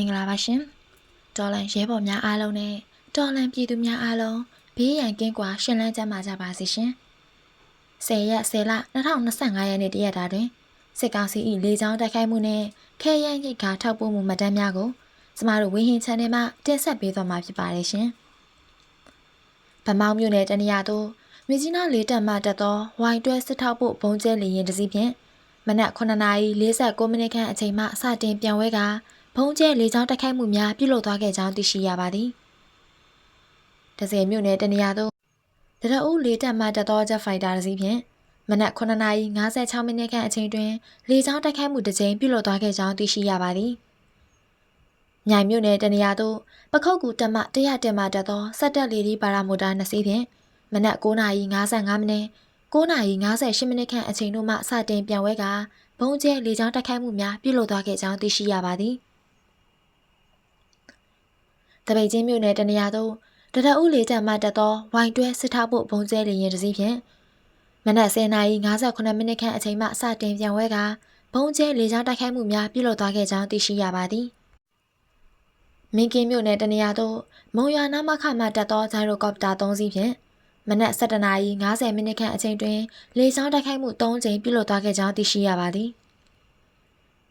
္ဂလာပါရှင်တော်လန်ရဲဘော်များအားလုံးနဲ့တော်လန်ပြည်သူများအားလုံးဘေးရန်ကင်းကွာရှင်လန်းကြမှာကြပါစေရှင်10ရက်10လ2025ရက်နေ့တရက်တာတွင်စစ်ကောင်စီ၏လေကြောင်းတိုက်ခိုက်မှုနဲ့ခဲယမ်းရိတ်ခါထောက်ပို့မှုမှတ်တမ်းများကိုကျမတို့ဝင်းဟင်း channel မှာတင်ဆက်ပေးသွားမှာဖြစ်ပါတယ်ရှင်ဗမောင်းမြို့နယ်တနေရာသို့မြကြီးနားလေးတက်မှတက်သောဝိုင်တွဲစစ်ထောက်ဖို့ဘုံကျဲလေရင်တစ်စီးဖြင့်မနက်9:49မိနစ်ခန့်အချိန်မှစတင်ပြန်ဝဲက ဘုံကျဲလေကြောင်းတိုက်ခိုက်မှုများပြုလုပ်သွားခဲ့ကြောင်းသိရှိရပါသည်။ဒဇယ်မြို့နယ်တနေရာသို့တရအုပ်လေးတက်မှတက်သောဂျက်ဖိုက်တာတစ်စီးဖြင့်မနက်9:56မိနစ်ခန့်အချိန်တွင်လေကြောင်းတိုက်ခိုက်မှုတစ်ကြိမ်ပြုလုပ်သွားခဲ့ကြောင်းသိရှိရပါသည်။မြိုင်မြို့နယ်တနေရာသို့ပခုတ်ကူတက်မှ100တက်မှတက်သောစက်တက်လီဒီပါရာမိုတာ2စီးဖြင့်မနက်9:55မိနစ်9:58မိနစ်ခန့်အချိန်တို့မှစတင်ပြန်ဝဲကဘုံကျဲလေကြောင်းတိုက်ခိုက်မှုများပြုလုပ်သွားခဲ့ကြောင်းသိရှိရပါသည်။တ ပိတ်ချင်းမြို့နယ်တနေရာသို့တရအုပ်လေးတက်မှတက်သောဝိုင်တွဲစစ်ထောက်ဖို့ဘုံကျဲလေရင်တစ်စီးဖြင့်မနက်10:58မိနစ်ခန့်အချိန်မှစတင်ပြန်ဝဲကဘုံကျဲလေကြောင်းတိုက်ခိုက်မှုများပြုလုပ်သွားခဲ့ကြောင်းသိရှိရပါသည်။မင်းကင်းမြို့နယ်တနေရာသို့မုံရွာနာမခမှတက်သောဂျိုင်ရိုကော်ပတာ3စီးဖြင့်မနက်7:50မိနစ်ခန့်အချိန်တွင်လေကြောင်းတိုက်ခိုက်မှု3ကြိမ်ပြုလုပ်သွားခဲ့ကြောင်းသိရှိရပါသည်။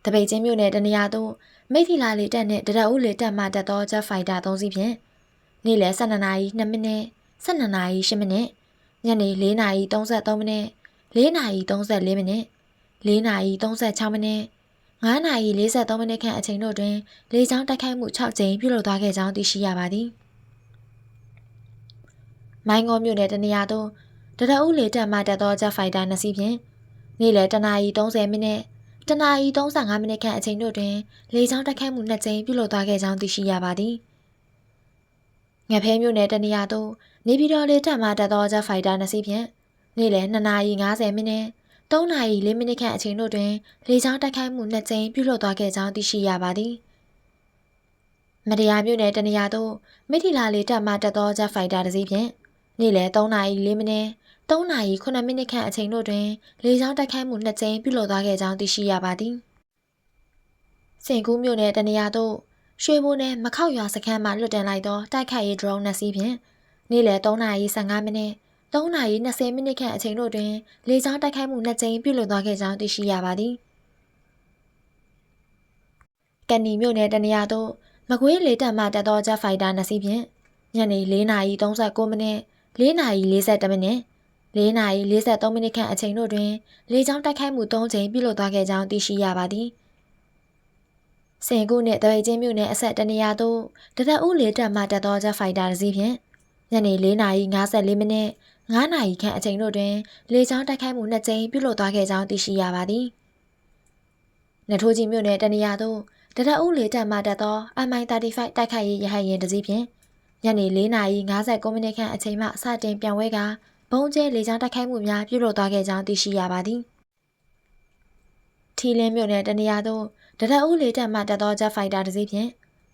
တပိတ်ချင်းမြို့နယ်တနေရာသို့မိထီလာလေတက်နှင့်တရအုပ်လေတက်မှတက်သောဂျက်ဖိုက်တာ3စီးဖြင့်နေ့လယ်12:02မိနစ်12:08မိနစ်ညနေ4:33မိနစ်4:34မိနစ်4:36မိနစ်9:43မိနစ်ခန့်အချိန်တို့တွင်လေကြောင်းတိုက်ခိုက်မှု6ကြိမ်ပြုလုပ်သွားခဲ့ကြောင်းသိရှိရပါသည်။မိုင်းငေါမြို့နယ်တနေရာသို့တရအုပ်လေတက်မှတက်သောဂျက်ဖိုက်တာ2စီးဖြင့်နေ့လယ်10:30မိနစ် တနာရီ35မိနစ်ခန့်အချိန်တို့တွင်လေကြောင်းတိုက်ခိုက်မှုနှစ်ကြိမ်ပြုလုပ်သွားခဲ့ကြောင်းသိရှိရပါသည်။ငဖဲမြို့နယ်တနေရာသို့နေပြည်တော်လေတပ်မှတက်သောဂျက်ဖိုက်တာနှစ်စီးဖြင့်နေ့လယ်2နာရီ50မိနစ်3နာရီ4မိနစ်ခန့်အချိန်တို့တွင်လေကြောင်းတိုက်ခိုက်မှုနှစ်ကြိမ်ပြုလုပ်သွားခဲ့ကြောင်းသိရှိရပါသည်။မတရားမြို့နယ်တနေရာသို့မိထီလာလေတပ်မှတက်သောဂျက်ဖိုက်တာတစ်စီးဖြင့်နေ့လယ်3နာရီ4မိနစ် 3နာရီ9မိနစ်ခန့်အချိန်တို့တွင်လေကြောင်းတိုက်ခိုက်မှုနှစ်ကြိမ်ပြုလုပ်သွားခဲ့ကြောင်းသိရှိရပါသည်။စင်ကူးမြို့နယ်တနေရာသို့ရွှေဘိုနယ်မခောက်ရွာစခန်းမှလွတ်တင်လိုက်သောတိုက်ခိုက်ရေး drone နှစ်စီးဖြင့်နေ့လယ်3နာရီ15မိနစ်3နာရီ20မိနစ်ခန့်အချိန်တို့တွင်လေကြောင်းတိုက်ခိုက်မှုနှစ်ကြိမ်ပြုလုပ်သွားခဲ့ကြောင်းသိရှိရပါသည်။ကန်နီမြို့နယ်တနေရာသို့မကွေးလေတပ်မှတက်သောဂျက်ဖိုက်တာနှစ်စီးဖြင့်ညနေ4နာရီ39မိနစ်4နာရီ40မိနစ် ၄နာရီ43မိနစ်ခန့်အချိန်တို့တွင်လေကြောင်းတိုက်ခိုက်မှု၃ကြိမ်ပြုလုပ်သွားခဲ့ကြောင်းသိရှိရပါသည်။စင်ကုနှင့်တပိတ်ချင်းမြို့နယ်အဆက်တနေရာသို့တရက်ဦးလေတပ်မှတက်သောဂျက်ဖိုက်တာတစ်စီးဖြင့်ညနေ၄နာရီ54မိနစ်9နာရီခန့်အချိန်တို့တွင်လေကြောင်းတိုက်ခိုက်မှု၂ကြိမ်ပြုလုပ်သွားခဲ့ကြောင်းသိရှိရပါသည်။နထိုးကြီးမြို့နယ်တနေရာသို့တရက်ဦးလေတပ်မှတက်သော MI35 တိုက်ခိုက်ရေးရဟတ်ယာဉ်တစ်စီးဖြင့်ညနေ၄နာရီ59မိနစ်ခန့်အချိန်မှစတင်ပြောင်းဝဲကာ ဘုံကျဲလေကြောင်းတိုက်ခိုက်မှုများပြုလုပ်သွားခဲ့ကြောင်းသိရှိရပါသည်။ထီလင်းမြို့နယ်တနေရာသို့တရက်ဦးလေတပ်မှတက်သောဂျက်ဖိုက်တာတစ်စီးဖြင့်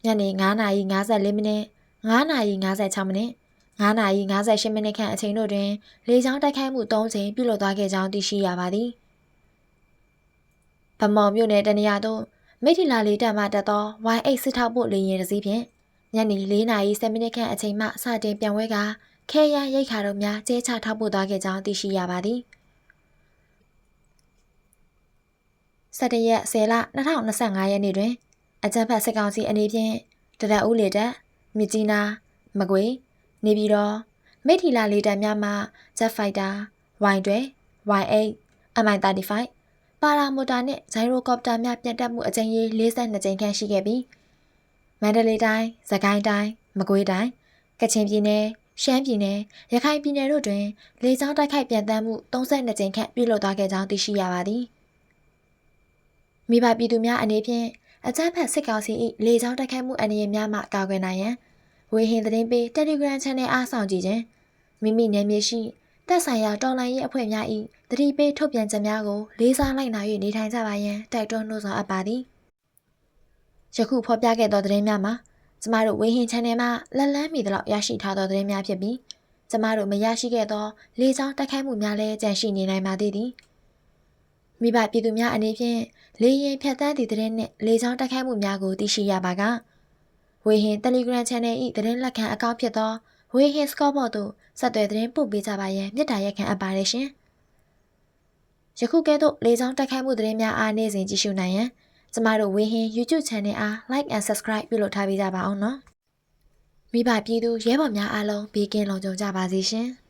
ညနေ9:54မိနစ်9:56မိနစ်9:58မိနစ်ခန့်အချိန်တို့တွင်လေကြောင်းတိုက်ခိုက်မှု၃ကြိမ်ပြုလုပ်သွားခဲ့ကြောင်းသိရှိရပါသည်။ဗမော်မြို့နယ်တနေရာသို့မိထီလာလေတပ်မှတက်သော Y8 စစ်ထောက်ပို့လေယာဉ်တစ်စီးဖြင့်ညနေ4:10မိနစ်ခန့်အချိန်မှစတင်ပြန်ဝဲကာ ခဲရန်ရိတ်ခါတို့များကျဲချထောက်ပို့သွားခဲ့ကြောင်းသိရှိရပါသည်17ရက်10လ2025ရက်နေ့တွင် အကြံဖတ်စစ်ကောင်စီအနေဖြင့်တရက်ဦးလေတပ်မြကြီးနားမကွေနေပြည်တော်မိထီလာလေတပ်များမှဂျက်ဖိုက်တာ Y12 Y8 MI35 ပါရာမိုတာနှင့်ဂျိုင်ရိုကော်ပတာများပြတ်တက်မှုအကြိမ်ရေ42ကြိမ်ခန့်ရှိခဲ့ပြီးမန္တလေးတိုင်း၊စကိုင်းတိုင်း၊မကွေးတိုင်း၊ကချင်ပြည်နယ် ရှမ်းပြည်နယ်ရခိုင်ပြည်နယ်တို့တွင်လေကြောင်းတိုက်ခိုက်ပြန်တမ်းမှု32ကြိမ်ခန့်ပြုလုပ်သွားခဲ့ကြောင်းသိရှိရပါသည်မိဘပြည်သူများအနေဖြင့်အကြမ်းဖက်စစ်ကောင်စီ၏လေကြောင်းတိုက်ခိုက်မှုအန္တရာယ်များမှကာကွယ်နိုင်ရန်ဝေဟင်သတင်းပေး Telegram Channel အားဆောင်ကြည့်ခြင်းမိမိနယ်မြေရှိတက်ဆိုင်ရာတော်လိုင်းရေးအဖွဲ့များ၏တတိပေးထုတ်ပြန်ချက်များကိုလေးစားလိုက်နာ၍နေထိုင်ကြပါရန်တိုက်တွန်းနှိုးဆော်အပ်ပါသည်ယခုဖော်ပြခဲ့သောသတင်းများမှာ ကျမတို့ဝေဟင် channel မှာလက်လန်းမီတလောက်ရရှိထားသောသတင်းများဖြစ်ပြီးကျမတို့မရရှိခဲ့သောလေကြောင်းတိုက်ခိုက်မှုများလည်းကြန့်ရှိနေနိုင်ပါသေးသည်မိဘပြည်သူများအနေဖြင့်လေရင်ဖြတ်တန်းသည့်သတင်းနှင့်လေကြောင်းတိုက်ခိုက်မှုများကိုသိရှိရပါကဝေဟင် Telegram Channel ၏သတင်းလက်ခံအကောင့်ဖြစ်သောဝေဟင် Scoreboard သို့ဆက်သွယ်သတင်းပို့ပေးကြပါရန်မြစ်တာရက်ခံအပ်ပါတယ်ရှင်။ယခုကဲ့သို့လေးချောင်းတက်ခိုက်မှုသတင်းများအားနေ့စဉ်ကြည့်ရှုနိုင်ရန် ကျမတို့ဝေဟင် YouTube Channel အား Like and Subscribe ပြုလုပ်ထားပေးကြပါအောင်နော်။မိဘပြည်သူရဲဘော်များအားလုံးဘေးကင်းလုံခြုံကြပါစေရှင်။